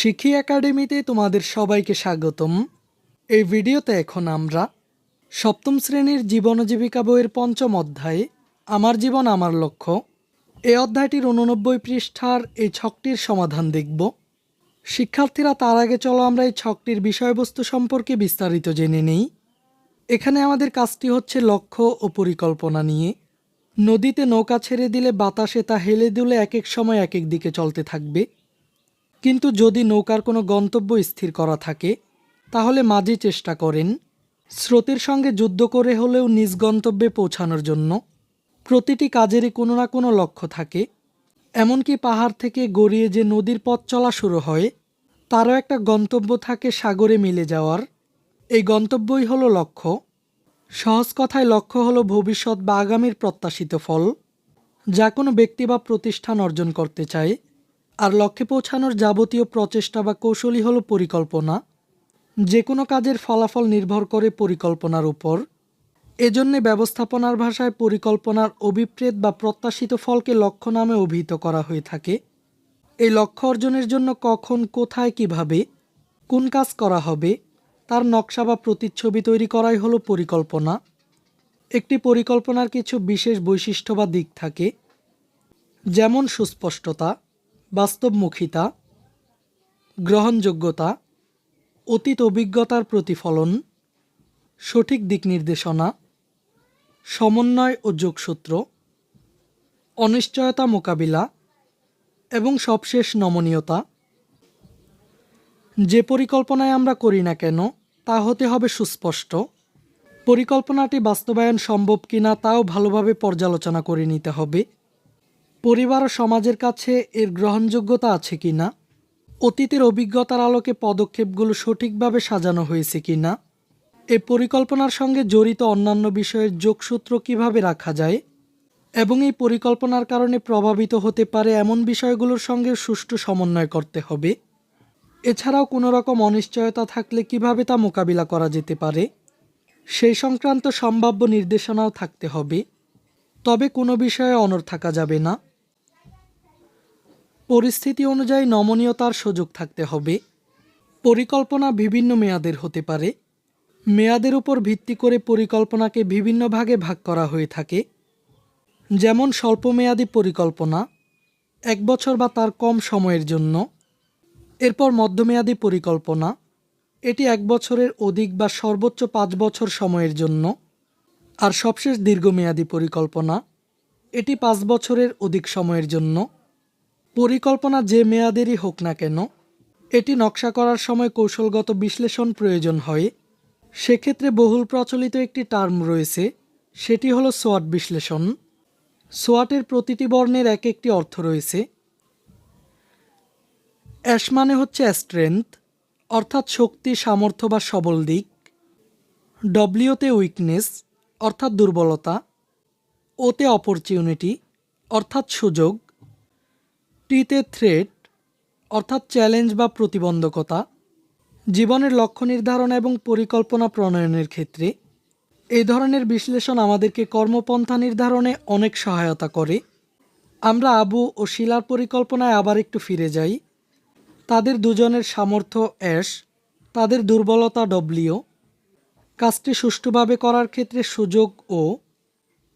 শিখি একাডেমিতে তোমাদের সবাইকে স্বাগতম। এই ভিডিওতে এখন আমরা সপ্তম শ্রেণির জীবন জীবিকা বইয়ের পঞ্চম অধ্যায়ে, আমার জীবন, আমার লক্ষ্য এই অধ্যায়টির উননব্বই পৃষ্ঠার এই ছকটির সমাধান দেখব। শিক্ষার্থীরা, তার আগে চলো আমরা এই ছকটির বিষয়বস্তু সম্পর্কে বিস্তারিত জেনে নেই। এখানে আমাদের কাজটি হচ্ছে লক্ষ্য ও পরিকল্পনা নিয়ে। নদীতে নৌকা ছেড়ে দিলে বাতাসে তা হেলে দুলে এক এক সময় এক এক দিকে চলতে থাকবে। কিন্তু যদি নৌকার কোনো গন্তব্য স্থির করা থাকে, তাহলে মাঝি চেষ্টা করেন। স্রোতের সঙ্গে যুদ্ধ করে হলেও নিজ গন্তব্যে পৌঁছানোর জন্য। প্রতিটি কাজেরই কোনো না কোনো লক্ষ্য থাকে। এমনকি পাহাড় থেকে গড়িয়ে যে নদীর পথ চলা শুরু হয়, তারও একটা গন্তব্য থাকে সাগরে মিলে যাওয়ার। এই গন্তব্যই হলো লক্ষ্য। সহজ কথায় লক্ষ্য হলো ভবিষ্যৎ বা আগামীর প্রত্যাশিত ফল। যা কোনো ব্যক্তি বা প্রতিষ্ঠান অর্জন করতে চায়। আর লক্ষ্যে পৌঁছানোর যাবতীয় প্রচেষ্টা বা কৌশলই হলো পরিকল্পনা। যে কোনো কাজের ফলাফল নির্ভর করে পরিকল্পনার উপর। এজন্যে ব্যবস্থাপনার ভাষায় পরিকল্পনার অভিপ্রেত বা প্রত্যাশিত ফলকে লক্ষ্য নামে অভিহিত করা হয়ে থাকে। এই লক্ষ্য অর্জনের জন্য কখন, কোথায়, কীভাবে, কোন কাজ করা হবে, তার নকশা বা প্রতিচ্ছবি তৈরি করাই হলো পরিকল্পনা। একটি পরিকল্পনার কিছু বিশেষ বৈশিষ্ট্য বা দিক থাকে, যেমন সুস্পষ্টতা বাস্তবমুখিতা, গ্রহণযোগ্যতা, অতীত অভিজ্ঞতার প্রতিফলন, সঠিক দিক নির্দেশনা, সমন্বয় ও যোগসূত্র, অনিশ্চয়তা মোকাবিলা এবং সবশেষ নমনীয়তা। যে পরিকল্পনায় আমরা করি না কেন, তা হতে হবে সুস্পষ্ট। পরিকল্পনাটি বাস্তবায়ন সম্ভব কিনা, তাও ভালোভাবে পর্যালোচনা করে নিতে হবে। পরিবার ও সমাজের কাছে এর গ্রহণযোগ্যতা আছে কি না? অতীতের অভিজ্ঞতার আলোকে পদক্ষেপগুলো সঠিকভাবে সাজানো হয়েছে কিনা এ পরিকল্পনার সঙ্গে জড়িত অন্যান্য বিষয়ের যোগসূত্র কীভাবে রাখা যায়? এবং এই পরিকল্পনার কারণে প্রভাবিত হতে পারে এমন বিষয়গুলোর সঙ্গে সুষ্ঠু সমন্বয় করতে হবে। এছাড়াও কোনো রকম অনিশ্চয়তা থাকলে কীভাবে তা মোকাবিলা করা যেতে পারে? সেই সংক্রান্ত সম্ভাব্য নির্দেশনাও থাকতে হবে। তবে কোনো বিষয়ে অনর থাকা যাবে না। পরিস্থিতি অনুযায়ী নমনীয়তার সুযোগ থাকতে হবে। পরিকল্পনা বিভিন্ন মেয়াদের হতে পারে। মেয়াদের উপর ভিত্তি করে পরিকল্পনাকে বিভিন্ন ভাগে ভাগ করা হয়ে থাকে। যেমন স্বল্পমেয়াদী পরিকল্পনা, এক বছর বা তার কম সময়ের জন্য। এরপর মধ্যমেয়াদী পরিকল্পনা, এটি এক বছরের অধিক বা সর্বোচ্চ পাঁচ বছর সময়ের জন্য। আর সবশেষ দীর্ঘমেয়াদী পরিকল্পনা, এটি পাঁচ বছরের অধিক সময়ের জন্য। পরিকল্পনা যে মেয়াদেরই হোক না কেন, এটি নকশা করার সময় কৌশলগত বিশ্লেষণ প্রয়োজন হয়। সেক্ষেত্রে বহুল প্রচলিত একটি টার্ম রয়েছে, সেটি হলো সোয়াট বিশ্লেষণ। সোয়াটের প্রতিটি বর্ণের এক একটি অর্থ রয়েছে। অ্যাশ মানে হচ্ছে স্ট্রেংথ অর্থাৎ শক্তি, সামর্থ্য বা সবল দিক। ডব্লিউতে উইকনেস অর্থাৎ দুর্বলতা। ওতে অপরচুনিটি অর্থাৎ সুযোগ। টিতে থ্রেট অর্থাৎ চ্যালেঞ্জ বা প্রতিবন্ধকতা, জীবনের লক্ষ্য নির্ধারণ এবং পরিকল্পনা প্রণয়নের ক্ষেত্রে, এই ধরনের বিশ্লেষণ আমাদেরকে কর্মপন্থা নির্ধারণে অনেক সহায়তা করে। আমরা আবু ও শিলার পরিকল্পনায় আবার একটু ফিরে যাই। তাদের দুজনের সামর্থ্য অ্যাশ তাদের দুর্বলতা ডব্লিউ কাজটি সুষ্ঠুভাবে করার ক্ষেত্রে সুযোগ ও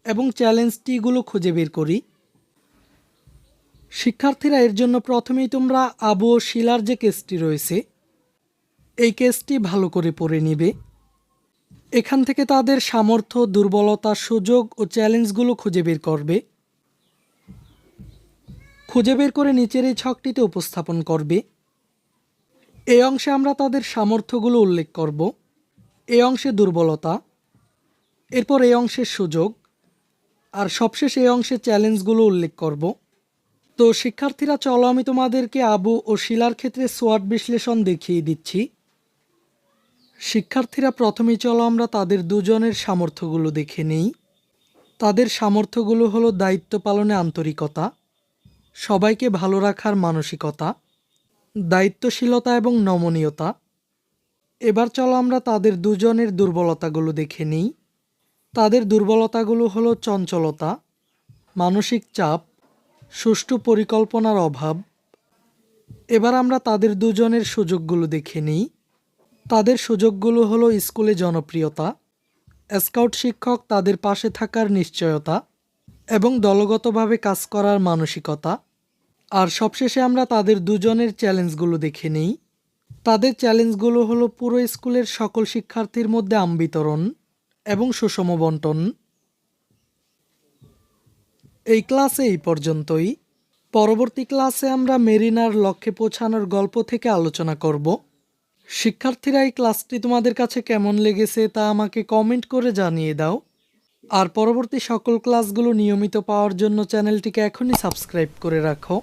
এবং চ্যালেঞ্জটিগুলো খুঁজে বের করি। শিক্ষার্থীরা এর জন্য প্রথমেই তোমরা আবু ও শিলার যে কেসটি রয়েছে, এই কেসটি ভালো করে পড়ে নিবে। এখান থেকে তাদের সামর্থ্য, দুর্বলতা, সুযোগ ও চ্যালেঞ্জগুলো খুঁজে বের করবে। খুঁজে বের করে নিচের এই ছকটিতে উপস্থাপন করবে। এই অংশে আমরা তাদের সামর্থ্যগুলো উল্লেখ করব। এই অংশে দুর্বলতা, এরপর এই অংশের সুযোগ, আর সবশেষ এই অংশে চ্যালেঞ্জগুলো উল্লেখ করব। তো শিক্ষার্থীরা, চলো আমি তোমাদেরকে আবু ও শিলার ক্ষেত্রে সোয়াট বিশ্লেষণ দেখিয়ে দিচ্ছি। শিক্ষার্থীরা প্রথমেই চলো আমরা তাদের দুজনের সামর্থ্যগুলো দেখে নেই। তাদের সামর্থ্যগুলো হলো দায়িত্ব পালনে আন্তরিকতা, সবাইকে ভালো রাখার মানসিকতা, দায়িত্বশীলতা এবং নমনীয়তা। এবার চলো আমরা তাদের দুজনের দুর্বলতাগুলো দেখে নিই। তাদের দুর্বলতাগুলো হলো চঞ্চলতা, মানসিক চাপ সুষ্ঠু পরিকল্পনার অভাব। এবার আমরা তাদের দুজনের সুযোগগুলো দেখে নিই। তাদের সুযোগগুলো হলো স্কুলে জনপ্রিয়তা, স্কাউট শিক্ষক তাদের পাশে থাকার নিশ্চয়তা এবং দলগতভাবে কাজ করার মানসিকতা। আর সবশেষে আমরা তাদের দুজনের চ্যালেঞ্জগুলো দেখে নিই। তাদের চ্যালেঞ্জগুলো হলো পুরো স্কুলের সকল শিক্ষার্থীর মধ্যে আম বিতরণ এবং সুষম বন্টন। এই ক্লাসে এই পর্যন্তই। পরবর্তী ক্লাসে আমরা মেরিনার লক্ষ্যে পৌঁছানোর গল্প থেকে আলোচনা করব। শিক্ষার্থীরা, এই ক্লাসটি তোমাদের কাছে কেমন লেগেছে তা আমাকে কমেন্ট করে জানিয়ে দাও। আর পরবর্তী সকল ক্লাসগুলো নিয়মিত পাওয়ার জন্য চ্যানেলটিকে এখনই সাবস্ক্রাইব করে রাখো।